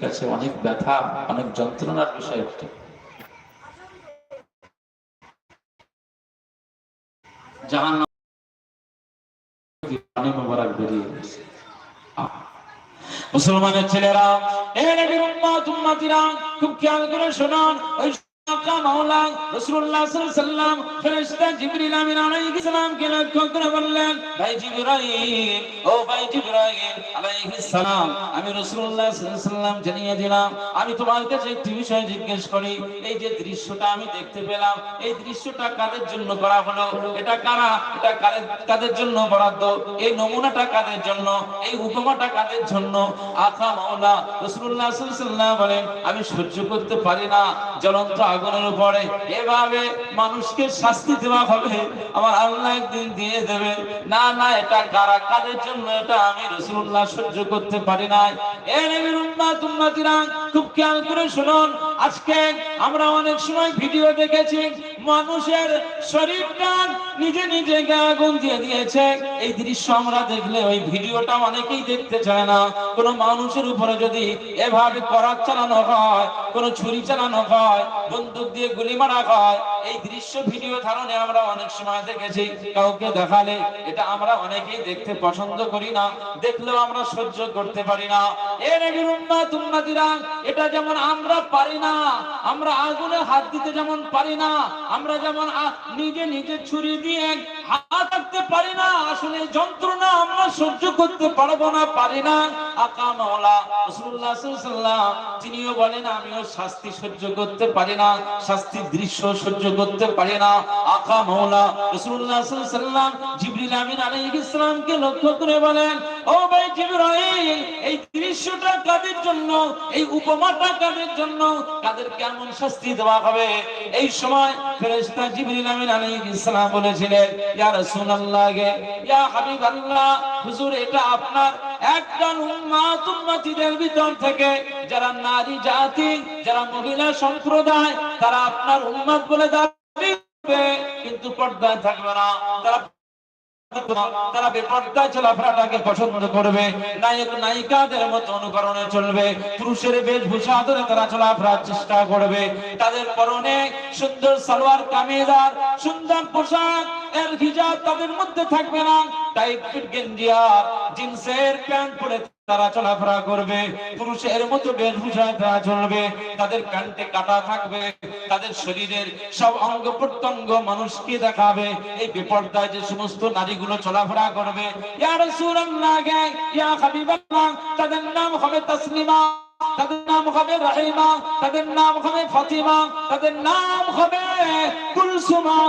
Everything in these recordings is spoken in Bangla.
কাছে অনেক ব্যথা অনেক যন্ত্রণার বিষয় আহ। মুসলমানের ছেলেরা খুব খেয়াল করে শোনান ওই আমি আমি তোমার কাছে একটি বিষয় জিজ্ঞেস করি, এই যে দৃশ্যটা আমি দেখতে পেলাম, এই দৃশ্যটা কাদের জন্য করা হলো, এটা কারা, এটা কাদের জন্য বরাদ্দ, এই নমুনাটা কাদের জন্য, এই উপমাটা কাদের জন্য? আকা মাওলা সাল্লাম বলেন, আমি সহ্য করতে পারি না, জ্বলন্ত আগুনের উপরে এভাবে মানুষকে শাস্তি দেওয়া হবে, আমার আল্লাহ একদিন দিয়ে দেবে। না না, এটা কারা? কাদের জন্য এটা? আমি রসুল্লাহ সহ্য করতে পারি নাই। উম্মতিরা, খুব খেয়াল করে শুনুন। আজকে আমরা অনেক সময় ভিডিও দেখেছি মানুষের শরীরটা নিজে নিজে আগুন দিয়ে দিয়েছে। এই দৃশ্য আমরা দেখলে ওই ভিডিওটা অনেকেই দেখতে চায় না। কোনো মানুষের উপরে যদি এভাবে করাত চালানো হয়, কোনো ছুরি চালানো হয়, বন্দুক দিয়ে গুলি মারা হয়, এই দৃশ্য ভিডিও ধারণে আমরা অনেক সময় দেখেছি। কাউকে দেখালে এটা আমরা অনেকেই দেখতে পছন্দ করি না। দেখলেও আমরা সহ্য করতে পারি না। এর নবীর উম্মত উম্মতিরা এটা যেমন আমরা পারি না, আমরা আগুনে হাত দিতে যেমন পারি না আমরা যেমন নিজে নিজে ছুরি দিয়ে সালামকে লক্ষ্য করে বলেন, ও ভাই জিবরাইল, এই দৃশ্যটা কাদের জন্য, এই উপমাটা কাদের জন্য? কাদের কেমন শাস্তি দেওয়া হবে? এই সময় ফেরেশতা জিবরিল আমিন বলেছিলেন এটা আপনার ভিতর থেকে, যারা নারী জাতি, যারা মহিলা সম্প্রদায়, তারা আপনার উন্মাদ বলে দাবি কিন্তু পর্দায় থাকবে না। তারা তারা বেপর্দায় চলাফেরাটাকে পছন্দ করবে। নায়ক, নায়িকাদের মতো অনুকরণে চলবে। পুরুষের বেশভূষা ধরে তারা চলাফেরার চেষ্টা করবে। তাদের পরনে সুন্দর সালোয়ার, কামিজার সুন্দর পোশাক, এর হিজাব তাদের মধ্যে থাকবে না। টাইট ফিট গেঞ্জি আর জিন্সের প্যান্ট পরে তারা চলাফেরা করবে, পুরুষের মতো বেশভূষায় তারা চলবে, তাদের প্যান্টে কাটা থাকবে, তাদের শরীরের সব অঙ্গ প্রত্যঙ্গ মানুষকে দেখাবে, এই বিপর্দায় যে সমস্ত নারীগুলো চলাফেরা করবে। তাদের নাম হবে তাসলিমা। তাদের নাম হবে রাহিমা, তাদের নাম হবে ফাতিমা, তাদের নাম হবে কুলসুমা।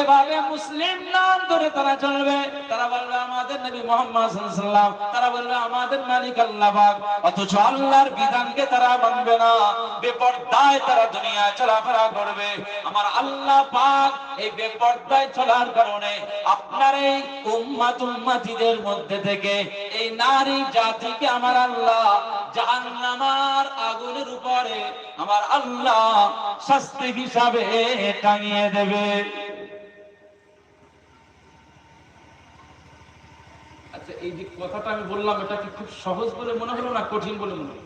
এভাবে মুসলিম নাম ধরে তারা চলবে। তারা বলবে, আমাদের নবী মোহাম্মদ ওয়াসাল্লাম। তারা বলবে, আমাদের মালিক আল্লাহ পাক। অথচ আল্লাহর বিধানকে তারা মানবে না। বেপরদায় তারা দুনিয়ায় চলাফেরা করবে। আমার আল্লাহ পাক এই বেপরদায় চলার কারণে আপনার এই উম্মাত উম্মাতিদের মধ্যে থেকে এই নারী জাতিকে আমার আল্লাহ জাহান্নামার আগুনের উপরে আমার আল্লাহ শাস্তি হিসাবে টাঙিয়ে দেবে। আচ্ছা এই যে কথাটা আমি বললাম, এটা কি খুব সহজ বলে মনে হলো না কঠিন বলে মনে হলো?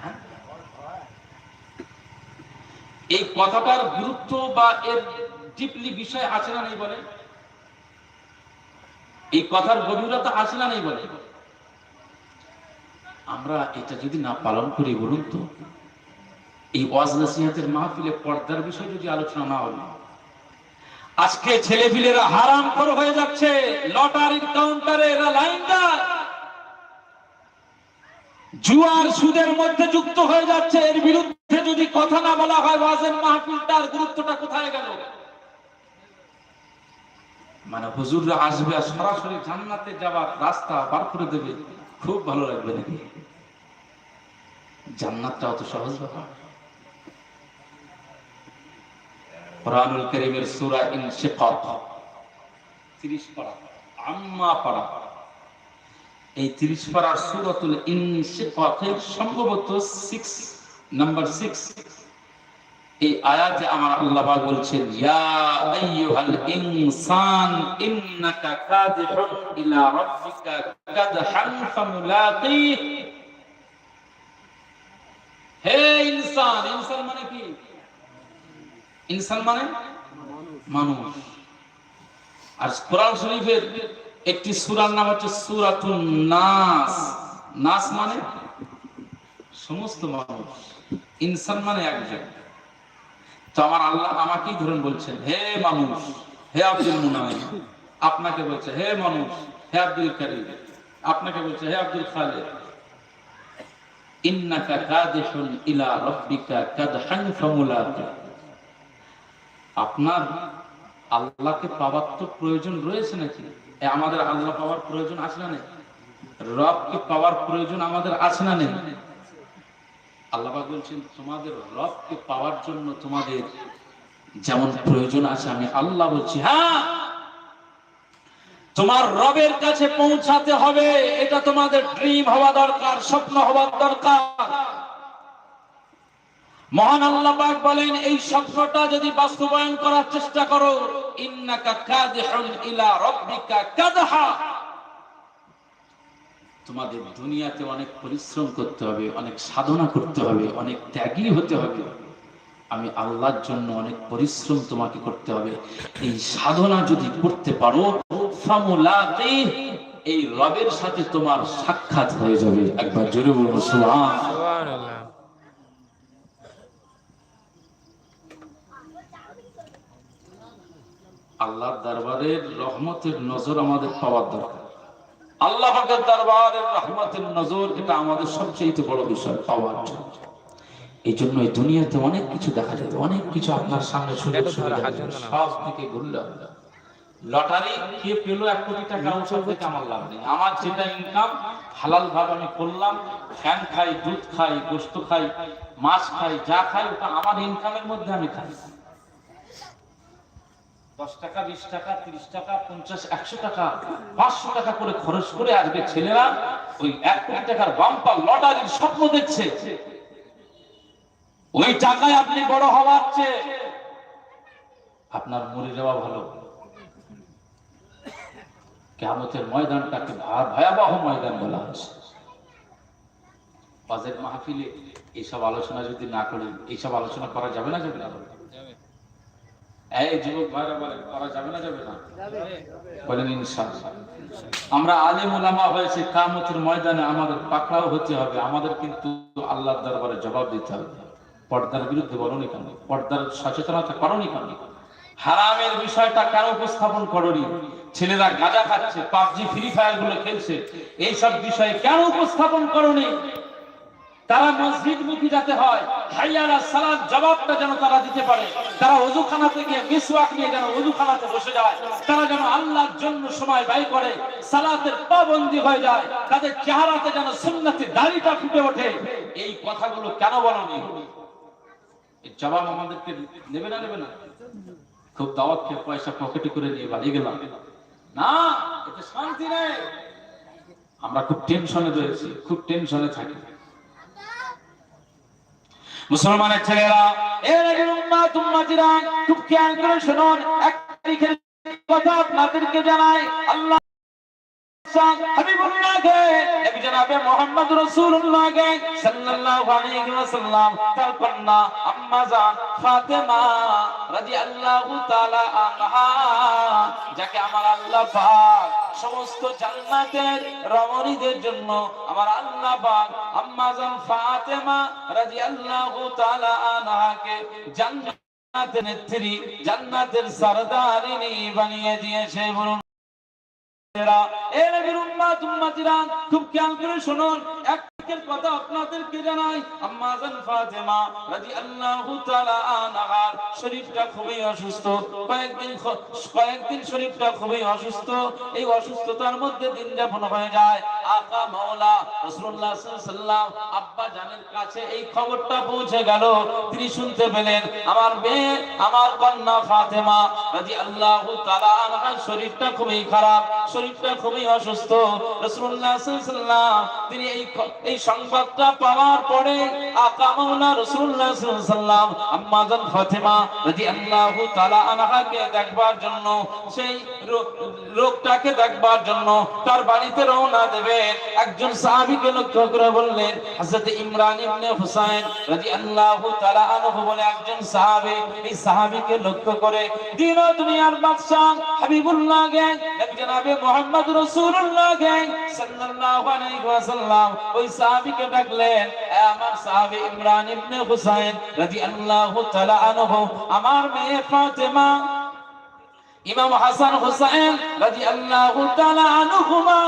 হ্যাঁ? এই কথাটার গুরুত্ব বা এর ডিপলি বিষয় আছে না নেই বলে? এই কথার গভীরতা আছে না নেই বলে? আমরা এটা যদি না পালন করি বলুন তো, এই ওয়াজ নসিহতের মাহফিলে পর্দার বিষয় যদি আলোচনা না হলো আজকে ছেলে পিলেরা হারাম কর হয়ে যাচ্ছে, লটারির কাউন্টারে এরা লাইনদার। জুয়ার সুদের মধ্যে যুক্ত হয়ে যাচ্ছে, এর বিরুদ্ধে যদি কথা না বলা হয়, ওয়াজের মাহফিলটার গুরুত্বটা কোথায় গেল? মানে হুজুররা আসবে আর সরাসরি জান্নাতে যাওয়ার রাস্তা বার করে দেবে। খুব ভালো লাগবে নাকি জান্নাতটা অত সহজ ব্যাপার। কোরআনুল কারীমের সূরা ইনশিকাক 30 পারা, আম্মা পারা। এই 30 পারার সূরাতুল ইনশিকাকের সম্ভবত সিক্স নাম্বার 6 এই আয়াতে আমার আল্লাহ বলছেন মানে মানে আর একটি সূরার নাম হচ্ছে সূরাতুন নাস। নাস মানে সমস্ত মানুষ। ইনসান মানে একজন। তো আমার আল্লাহ আমাকেই ধরুন বলছেন, হে মানুষ, হে আব্দুল মুনাই আপনাকে বলছে, হে মানুষ, হে আব্দুল করিম, আপনাকে বলছে, হে আব্দুল খালেদ আপনার আল্লাহকে পাওয়ার তো প্রয়োজন রয়েছে নাকি? আমাদের আল্লাহ পাওয়ার প্রয়োজন আছে না নেই? রবকে পাওয়ার প্রয়োজন আমাদের আছে না নেই? আল্লাহ বলছেন, তোমাদের রবকে পাওয়ার জন্য তোমাদের যেমন প্রয়োজন আছে, আমি আল্লাহ বলছি হ্যাঁ তোমার রবের কাছে পৌঁছাতে হবে। এটা তোমাদের ড্রিম হওয়া দরকার, স্বপ্ন হওয়ার দরকার। মহান আল্লাহ বলেন, এই স্বপ্নটা যদি বাস্তবায়ন করার চেষ্টা করো, ইন্নাকা কাদিহুন ইলা রাব্বিকা কাদহা। তোমাদের দুনিয়াতে অনেক পরিশ্রম করতে হবে অনেক সাধনা করতে হবে অনেক ত্যাগী হতে হবে। আমি আল্লাহর জন্য অনেক পরিশ্রম তোমাকে করতে হবে। এই সাধনা যদি করতে পারো এই রবের সাথে তোমার সাক্ষাৎ হয়ে যাবে। একবার জোরে আল্লাহর দরবারের রহমতের নজর আমাদের পাওয়ার দরকার। আল্লাহ পাকের দরবারের রহমতের নজর এটা আমাদের সবচেয়ে বড় বিষয় পাওয়ার এই জন্য এই দুনিয়াতে অনেক কিছু দেখা যাবে অনেক কিছু আপনার সামনে সুযোগ সুবিধা সব থেকে ঘুরলে। লটারি কে পেল এক কোটি টাকা ওসব থেকে আমার লাভ নেই। আমার যেটা ইনকাম হালাল ভাবে আমি করলাম ফ্যান খাই দুধ খাই গোস্ত খাই মাছ খাই যা খাই ওটা আমার ইনকামের মধ্যে আমি খাই। দশ টাকা, বিশ টাকা, তিরিশ টাকা, পঞ্চাশ, একশো টাকা, পাঁচশো টাকা করে খরচ করে আজকে ছেলেরা, ওই এক কোটি টাকার বাম্পার লটারির স্বপ্ন দেখছে। ওই টাকায় আপনি বড় হওয়ার চেয়ে আপনার মরে যাওয়া ভালো। কেমতের ময়দানটাকে ভয়া- ভয়াবহ ময়দান বলা হয়েছে বাজেট মাহফিলে এইসব আলোচনা যদি না করি এইসব আলোচনা করা যাবে না যাবে না? এই যুবক ভাইরা বলেন করা যাবে না যাবে না? বলেন ইনশাআল্লাহ। আমরা আলেম ওলামা হয়েছে কামতের ময়দানে আমাদের পাকড়াও হতে হবে আমাদের কিন্তু আল্লাহর দরবারে জবাব দিতে হবে। পর্দার বিরুদ্ধে বলনি কেন? পর্দার সচেতনতা করনি কেন? হারামের বিষয়টা কারও উপস্থাপন করনি? ছেলেরা গাঁজা খাচ্ছে পাবজি ফ্রি ফায়ারগুলো খেলছে এইসব বিষয়ে কেন উপস্থাপন করনি? তারা মসজিদ মুখী যাতে হয় হাইয়ারা সালাত জবাবটা যেন তারা দিতে পারে। তারা অজুখানাতে থেকে মিসওয়াক নিয়ে যেন অজুখানাতে বসে যায়। তারা যেন আল্লাহর জন্য সময় ব্যয় করে, সালাতের পাবন্দি হয়ে যায়, তাদের চেহারাতে যেন সুন্নতি দাড়িটা ফুটে ওঠে। এই কথাগুলো কেন বলনি? জবাব আমাদেরকে নেবে না নেবে না? খুব দাওয়াত খেয়ে পয়সা পকেটে করে নিয়ে বাড়ি গেলাম। না, এতে শান্তি নেই। আমরা খুব টেনশনে রয়েছি, খুব টেনশনে থাকি। মুসলমানের ছেলেরা এর আগে উম্মা তুম্মা জিরান খুব খেয়াল করে শুনুন, এক তারিখের কথা আপনাদেরকে জানাই, আল্লাহ আল্লাহ সমস্ত জান্নাতের রমণীদের জন্য আমার আল্লাহ পাক আম্মা জান ফাতেমা রাদিয়াল্লাহু তাআলা আনহাকে জান্নাতের নেত্রী, জান্নাতের সরদারিনী বানিয়ে দিয়েছে বলুন এরা এর নবীর উম্মাত উম্মাতিরা খুব খেয়াল করে শুনুন একের কথা আপনাদেরকে জানাই আম্মা জান ফাতেমা রাদিয়াল্লাহু তাআলা আনহার শরীরটা খুবই অসুস্থ। কয়েকদিন কয়েকদিন শরীরটা খুবই অসুস্থ। এই অসুস্থতার মধ্যে দিন যাপন হয়ে যায়। আকা মাওলা রাসূলুল্লাহ সাল্লাল্লাহু আব্বা জানের কাছে এই খবরটা পৌঁছে গেল। তিনি শুনতে পেলেন, আমার মেয়ে, আমার কন্যা ফাতেমা রাদিয়াল্লাহু তাআলা আনহার শরীরটা খুবই খারাপ, শরীরটা খুবই অসুস্থ। রাসূলুল্লাহ সাল্লাল্লাহু তিনি এই এই সংবাদটা পাওয়ার পরে আকা মাওলা রাসূলুল্লাহ সাল্লাল্লাহু আম্মা জান ফাতেমা রাদিয়াল্লাহু তাআলা আনহাকে দেখবার জন্য, সেই লোকটাকে দেখবার জন্য তার বাড়িতে রওনা দেবে। একজন সাহাবীকে লক্ষ্য করে বললেন, হযরত ইমরান ইবনে হুসাইন রাদিয়াল্লাহু তাআলা আনহু বলে একজন সাহাবী, এই সাহাবীকে লক্ষ্য করে, দিন ও দুনিয়ার বাদশা হাবিবুল্লাহ গে জনাবে মুহাম্মদ রাসূলুল্লাহ গে সাল্লাল্লাহু আলাইহি ওয়াসাল্লাম, ওই সাহাবীকে ডাকলেন আমার সাহাবী ইমরান ইবনে হুসাইন রাদিয়াল্লাহু তাআলা আনহু, আমার মেয়ে ফাতেমা, ইমাম হাসান হুসাইন রাদিয়াল্লাহু তাআলা আনহুমা,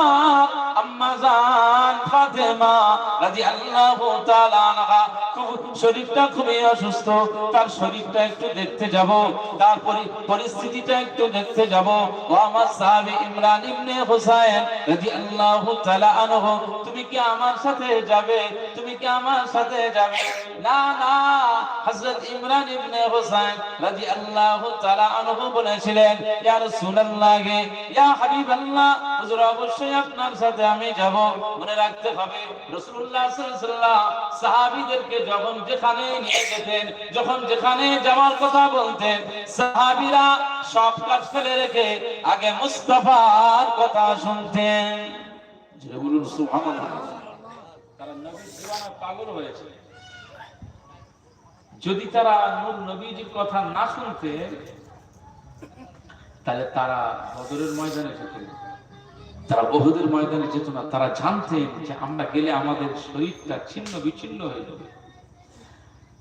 আম্মা জান ফাতেমা রাদিয়াল্লাহু তাআলা আনহা শরীরটা খুবই অসুস্থ, তার শরীরটা একটু দেখতে যাব তার পরিস্থিতিটা একটু দেখতে যাব। আমার সাহাবী ইমরান ইবনে হুসাইন রাদিয়াল্লাহু তাআলা আনহু, তুমি কি আমার সাথে যাবে? তুমি কি আমার সাথে যাবে? না না, হযরত ইমরান ইবনে হুসাইন রাদিয়াল্লাহু তাআলা আনহু বলেছিলেন, ইয়া রাসূলুল্লাহ, ইয়া হাবিবাল্লাহ হুজুর অবশ্যই আপনার সাথে আমি যাব। মনে রাখতে হবে রাসূলুল্লাহ সাল্লাল্লাহু আলাইহি সাহাবীদেরকে যখন যেখানে নিয়ে যেতেন যখন যেখানে যাওয়ার কথা বলতেন সাহাবীরা সব কাজ ফেলে রেখে আগে মুস্তাফার কথা শুনতেন। বলুন সুবহানাল্লাহ। তারা নবীর পাগল হয়েছে। যদি তারা নূর নবীজির কথা না শুনতে তাহলে তারা বদরের ময়দানে যেত না। তারা বহুদের ময়দানে যেত না, তারা জানতেন যে আমরা গেলে আমাদের শরীরটা ছিন্ন বিচ্ছিন্ন হয়ে যাবে।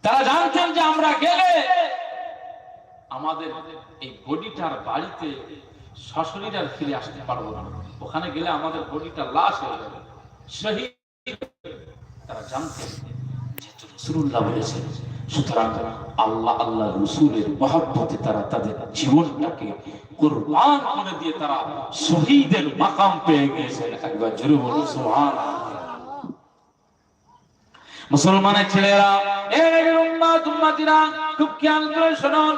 তারা জানতেন যে আমরা গেলে আমাদের এই বডিটার বাড়িতে সশরীর আর ফিরে আসতে পারব না। ওখানে গেলে আমাদের বডিটা লাশ হয়ে যাবে। শহীদ তারা জানতেন যেহেতু রসুল্লাহ বলেছেন সুতরাং আল্লাহ আল্লাহ রসুলের মহাব্বতে তারা তাদের জীবনটাকে কোরবান করে দিয়ে তারা শহীদের মাকাম পেয়ে গিয়েছেন। একবার জোরে বলুন মুসলমানের ছেলেরা, এ নবীর উম্মাত উম্মাতিরা খুব খেয়াল করে শুনুন।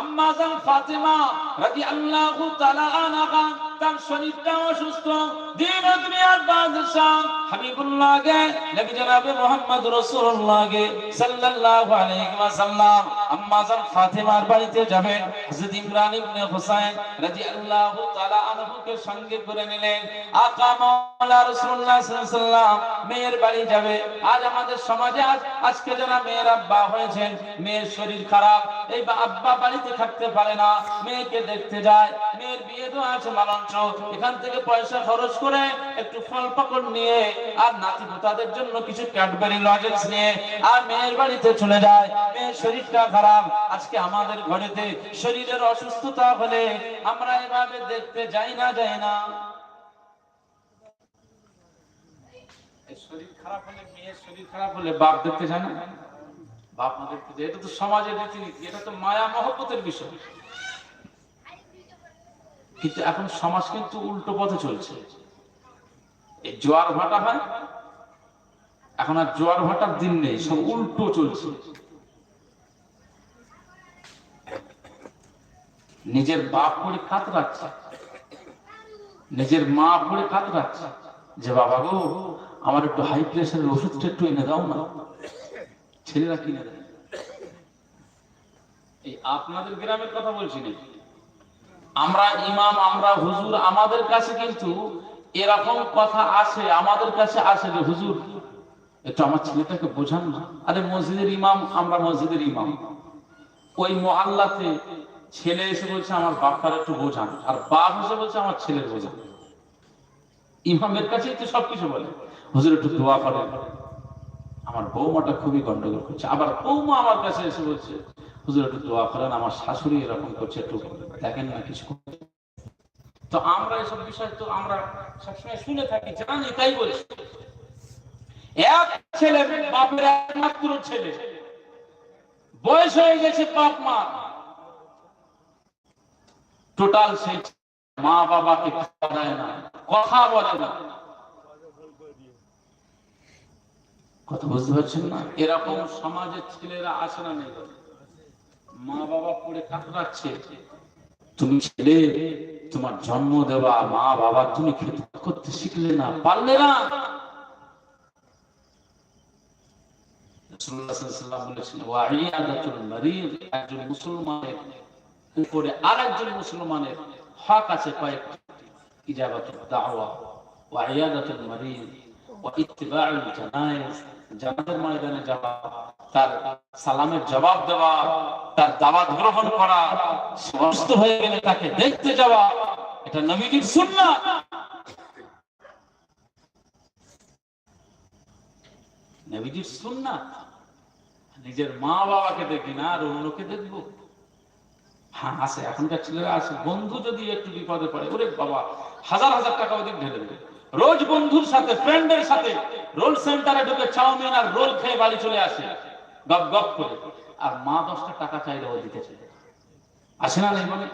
আম্মা ফাতেমা রাদিয়াল্লাহু তাআলা আনহা তার শরীরটা অসুস্থ মেয়ের বাড়ি যাবে। আজ আমাদের সমাজে আজ, আজকে যারা মেয়ের আব্বা হয়েছেন, মেয়ের শরীর খারাপ, এই আব্বা বাড়িতে থাকতে পারে না। মেয়েকে দেখতে যায়, মেয়ের বিয়ে তো আছে এখান থেকে পয়সা খরচ করে একটু ফল পাকড় নিয়ে আর নাতি পোতাদের জন্য কিছু ক্যাডবেরি লজেন্স নিয়ে আর মেয়ের বাড়িতে চলে যায়। মেয়ের শরীরটা খারাপ। আজকে আমাদের ঘরেতে শরীরের অসুস্থতা হলে আমরা এভাবে দেখতে যাই না যাই না। শরীর খারাপ হলে মেয়ের শরীর খারাপ হলে বাপ দেখতে যায় না। বাপ দেখতে যায়। এটা তো সমাজের রীতিনীতি। এটা তো মায়া মহব্বতের বিষয়। কিন্তু এখন সমাজ কিন্তু উল্টো পথে চলছে। এই জোয়ার ভাটা হয়, এখন আর জোয়ার ভাটার দিন নেই, সব উল্টো চলছে। নিজের বাপ পরে কাতরাচ্ছে নিজের মা পরে কাতরাচ্ছে যে বাবা গো, আমার একটু হাই প্রেশারের ওষুধটা একটু এনে দাও না। ছেলেরা কিনে দেয়। এই আপনাদের গ্রামের কথা বলছি না আমরা ইমাম, আমরা হুজুর, আমাদের কাছে কিন্তু এরকম কথা আসে, আমাদের কাছে আসে যে, হুজুর, একটু আমার ছেলেটাকে বোঝান না। আরে, মসজিদের ইমাম, আমরা মসজিদের ইমাম। ওই মহল্লাতে ছেলে এসে বলছে, আমার বাপটার একটু বোঝান। আর বাপ এসে বলছে, আমার ছেলের বোঝান। ইমামের কাছেই তো সবকিছু বলে। হুজুর, একটু দোয়া করেন। আমার বৌমাটা খুবই গন্ডগোল করছে। আবার বৌমা আমার কাছে এসে বলছে হুজুর একটু দোয়া করেন, আমার শাশুড়ি এরকম করছে, একটু দেখেন না কিছু তো আমরা এসব বিষয় তো আমরা সবসময় শুনে থাকি, জানি, তাই বলছি। এক ছেলে বাপের একমাত্র ছেলে। বয়স হয়ে গেছে বাপ, মা। টোটাল সেই মা বাবাকে খাওয়া দেয় না, কথা বলে না। কথা বুঝতে পারছেন না? এরকম সমাজের ছেলেরা আসে না নেই? মা বাবা পড়ে কাতরাচ্ছে। তুমি ছেলে, তোমার জন্ম দেওয়া মা বাবা তুমি খেতে করতে শিখলে না, পারলে না। মুসলমানের হক আছে কয়েকটি। সালামের জবাব দেওয়া, তার দাওয়াত গ্রহণ করা সুস্থ হয়ে গেলে তাকে দেখতে যাওয়া, এটা নবীজির সুন্নাত। নবীজির সুন্নাত। নিজের মা বাবাকে দেখি না, আর অন্যকে দেখব। হ্যাঁ আছে, এখনকার ছেলেরা আছে। বন্ধু যদি একটু বিপদে পড়ে, ওরে বাবা, হাজার হাজার টাকা ওদিক ঢেলে দেবে। রোজ বন্ধুর সাথে ফ্রেন্ডের সাথে রোল সেন্টারে ঢুকে চাউমিন আর রোল খেয়ে বাড়ি চলে আসে। গপ গপ করে। আর মা দশটা টাকা চাইলে ও দিতে চলে আসে না মানে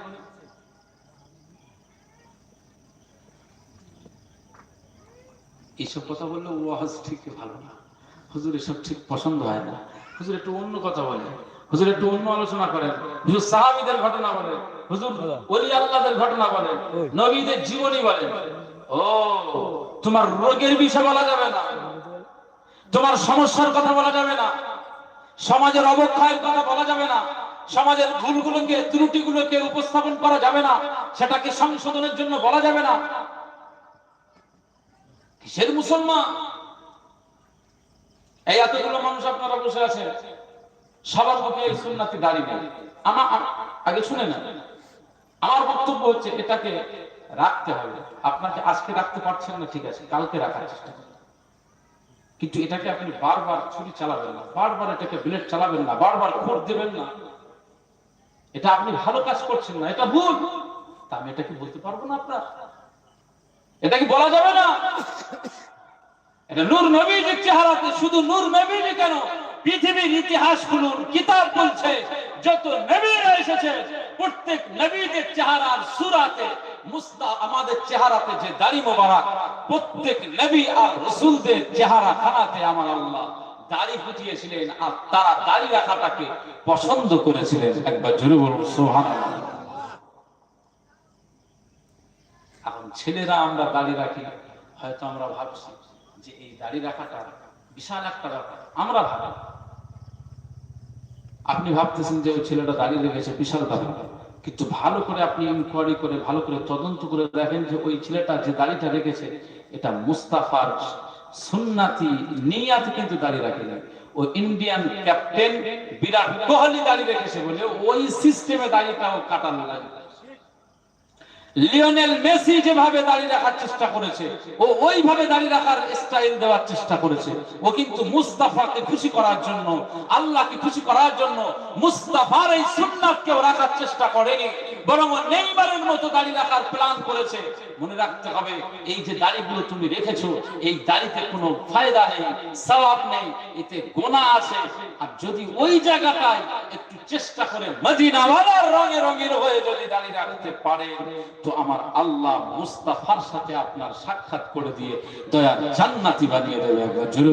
এইসব কথা বললে ওয়াজ ঠিক ভালো না। হুজুর এসব ঠিক পছন্দ হয় না। হুজুর একটু অন্য কথা বলে। হুজুর একটু অন্য আলোচনা করেন। হুজুর সাহাবিদের ঘটনা বলেন। হুজুর ওলি আল্লাহদের ঘটনা বলেন। নবীদের জীবনী বলেন। তোমার রোগের বিষয় বলা যাবে না। তোমার সমস্যার কথা বলা যাবে না। সমাজের অবক্ষয়ের কথা বলা যাবে না। সমাজের ভুলগুলোকে, ত্রুটিগুলোকে উপস্থাপন করা যাবে না। সেটাকে সংশোধনের জন্য বলা যাবে না। কিসের মুসলমান? এই এতগুলো মানুষ আপনারা বসে আছেন। সবার মুখে এই সুন্নাতি দাঁড়িয়ে আমার আগে শুনে না আমার বক্তব্য হচ্ছে এটাকে রাখতে হবে। আপনাকে আজকে রাখতে পারছেন না, ঠিক আছে, কালকে রাখার চেষ্টা করুন। কিন্তু এটাকে আপনি বারবার ছুরি চালাবেন না, বারবার এটাকে ব্লেড চালাবেন না, বারবার খোর দেবেন না। এটা আপনি ভালো কাজ করছেন না, এটা ভুল। তা আমি এটা কি বলতে পারব না আপনার। এটা কি বলা যাবে না? এটা নূর নবীজির চেহারাতে শুধু নূর নবীজি কেন, পৃথিবীর ইতিহাস খুলুন কিতাব বলছে, যত নবীরা এসেছে, প্রত্যেক নবীদের চেহারার সুরাতে আমাদের চেহারাতে যে দাড়ি মোবারক, প্রত্যেক নবী আর রসুলদের চেহারা খানাতে আমার আল্লাহ দাড়ি আর তারা দাড়ি রাখাটাকে পছন্দ করেছিলেন। একবার বলুন, সুবহানাল্লাহ। এখন ছেলেরা আমরা দাড়ি রাখি, হয়তো আমরা ভাবছি যে এই দাড়ি রাখাটা বিশাল একটা ব্যাপার, আমরা ভাবি। আপনি ভাবতেছেন যে ওই ছেলেটা দাঁড়িয়ে রেখেছে, বিশাল ব্যাপার। কিন্তু ভালো করে আপনি ইনকোয়ারি করে, ভালো করে তদন্ত করে দেখেন যে ওই ছেলেটা যে দাড়িটা রেখেছে, এটা মুস্তাফার সুন্নাতি নিয়াতে কিন্তু দাঁড়িয়ে রাখে না ও ইন্ডিয়ান ক্যাপ্টেন বিরাট কোহলি দাঁড়িয়ে রেখেছে বলে ওই সিস্টেমে দাঁড়িয়েটাও কাটানো লাগে লিওনেল মেসি যেভাবে দাড়ি রাখার চেষ্টা করেছে, ও ওইভাবে দাড়ি রাখার স্টাইল দেওয়ার চেষ্টা করেছে। ও কিন্তু মুস্তাফাকে খুশি করার জন্য, আল্লাহকে খুশি করার জন্য মুস্তাফার এই সুন্নাতকেও রাখার চেষ্টা করেনি, বরং ও নেইমারের মতো দাড়ি রাখার প্ল্যান করেছে। মনে রাখতে হবে, এই যে দাড়িগুলো তুমি রেখেছো, এই দাড়িতে কোনো ফায়দা নেই, সওয়াব নেই, এতে গোনা আছে। আর যদি ওই জায়গাটায় একটু চেষ্টা করে মদিনাওয়ালার রঙে রঙের হয়ে যদি দাড়ি রাখতে পারে তো আমার আল্লাহ মুস্তাফার সাথে আপনার সাক্ষাৎ করে দিয়ে দয়া জান্নাতি বানিয়ে দেবে একবার। জোরে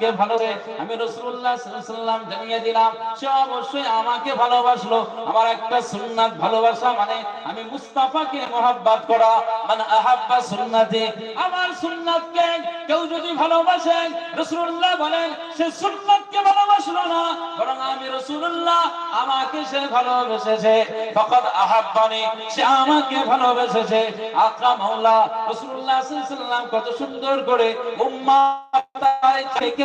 কে ভালোবে? আমি সাল্লাল্লাহু সাল্লাম জানিয়ে দিলাম, সে অবশ্যই আমাকে ভালোবাসলো। আমার একটা সুন্নাত ভালোবাসা মানে আমি মুস্তাফাকে মহব্বত করা। মানে আহাব্বা সুন্নাতি, আমার সুন্নাতকে কেউ যদি ভালোবাসে, রাসূলুল্লাহ বলেন, সে সুন্নাতকে ভালোবাসলো না, বরং আমি রাসূলুল্লাহ আমাকে সে ভালোবেসেছে। ফকত আহাব্বানি, সে আমাকে ভালোবেসেছে। আকরাম মাওলা, রাসূলুল্লাহ সাল্লাল্লাহু কত সুন্দর করে উম্মাহ থেকে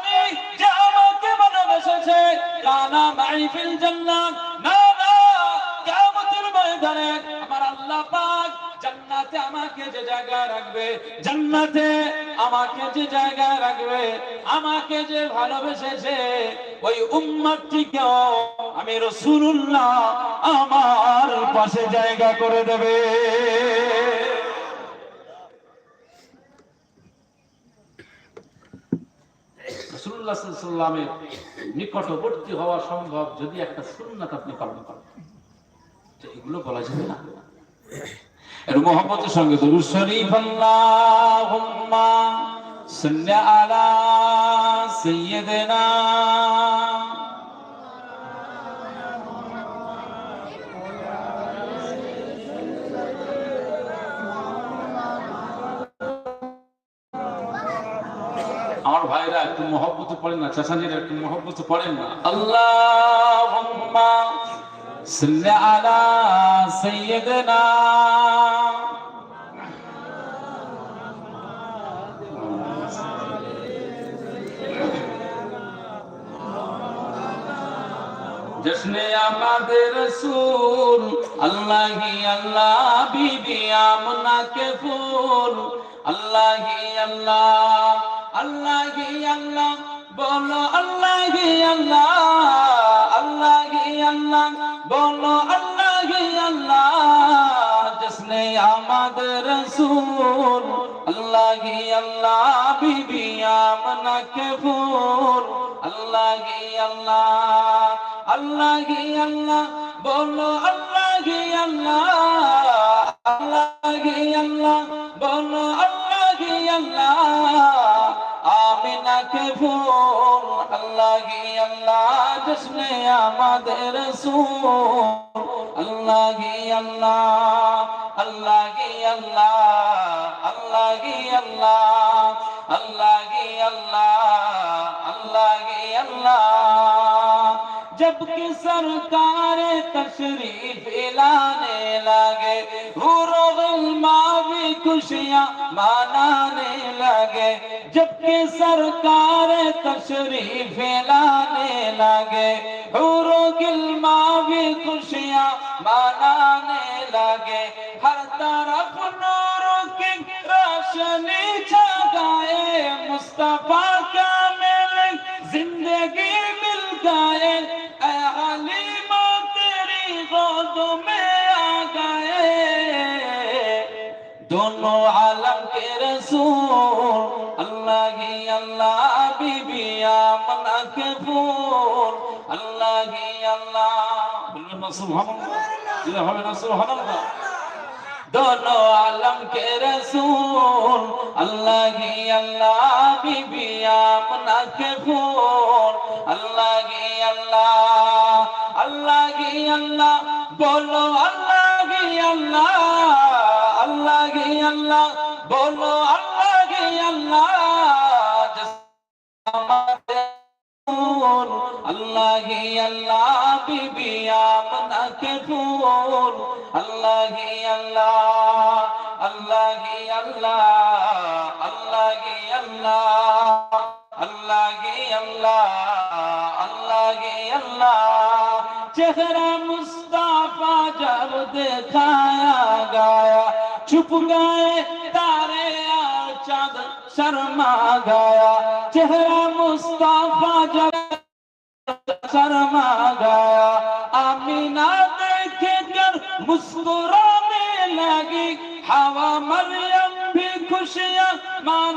ফিল জান্নাহ না না, কিয়ামতের ময়দানে আমার আল্লাহ পাক জান্নাতে আমাকে যে জায়গায় রাখবে, জান্নাতে আমাকে যে জায়গায় রাখবে, আমাকে যে ভালোবেসেছে, ওই উম্মতটিকেও আমি রাসূলুল্লাহ আমার পাশে জায়গা করে দেবে। সাল্লাল্লাহু নিকটবর্তী হওয়া সম্ভব যদি একটা সুন্নাত আপনি পালন করেন। এগুলো বলা যাবে না। এর মোহাম্মতের সঙ্গে দরুদ শরীফ মহব্বত পড়েন না চাচাজিরা একটু মহব্বত পড়েন না। আল্লাহুম্মা সাল্লি আমাদের রসুল আল্লাহি আল্লাহ বিবি আমনা কে ফুল আল্লাহি আল্লাহ আল্লাহি আল্লাহ বলো আল্লাহি আল্লাহ আল্লাহি আল্লাহ বলো আল্লাহি আল্লাহ জশ্নে আমাদের রসুল আল্লাহি আল্লাহ বিবি আমনা কে ফুল আল্লাহি আল্লাহ আল্লাহি আল্লাহ বলো আল্লাহি বলো আল্লাহ আল্লাহ আল্লাহি আল্লাহ জশ্নে আমাদের রসূল আল্লাহি আল্লাহ আল্লাহি আল্লাহ আল্লাহি আল্লাহ আল্লাহি আল্লাহ আল্লাহি আল্লাহ। जबकि सरकार तशरीफ़ लाने लगे मावी खुशियाँ मनाने लगे। जबकि सरकार तशरीफ़ लाने लगे मावी खुशियाँ मनाने लगे। हर तरफ़ नूरों की रोशनी छा मुस्तफ़ा সুবহানাল্লাহ। যেটা হবে না, সুবহানাল্লাহ। দোনো আলম কে রসুল, আল্লাহ হি আল্লাহ বিবি আমনা কে ফুল আল্লাহ হি আল্লাহ আল্লাহ হি আল্লাহ, বলো আল্লাহ হি আল্লাহ আল্লাহ হি আল্লাহ আল্লাহ মুত্তাকিফুন আল্লাহ আল্লাহ আল্লাহ আল্লাহ আল্লাহ আল্লাহ আল্লাহ আল্লাহ আল্লাহ আল্লাহ চেহারা মুস্তাফা জব দেখায়া গায়া চুপ গায়ে তারে আর চাঁদ শর্মা গায়া চেহারা মুস্তাফা জব शर्मा गया आमीना देखे कर मुस्कुराने लगी हवा मरियम भी खुशियां माना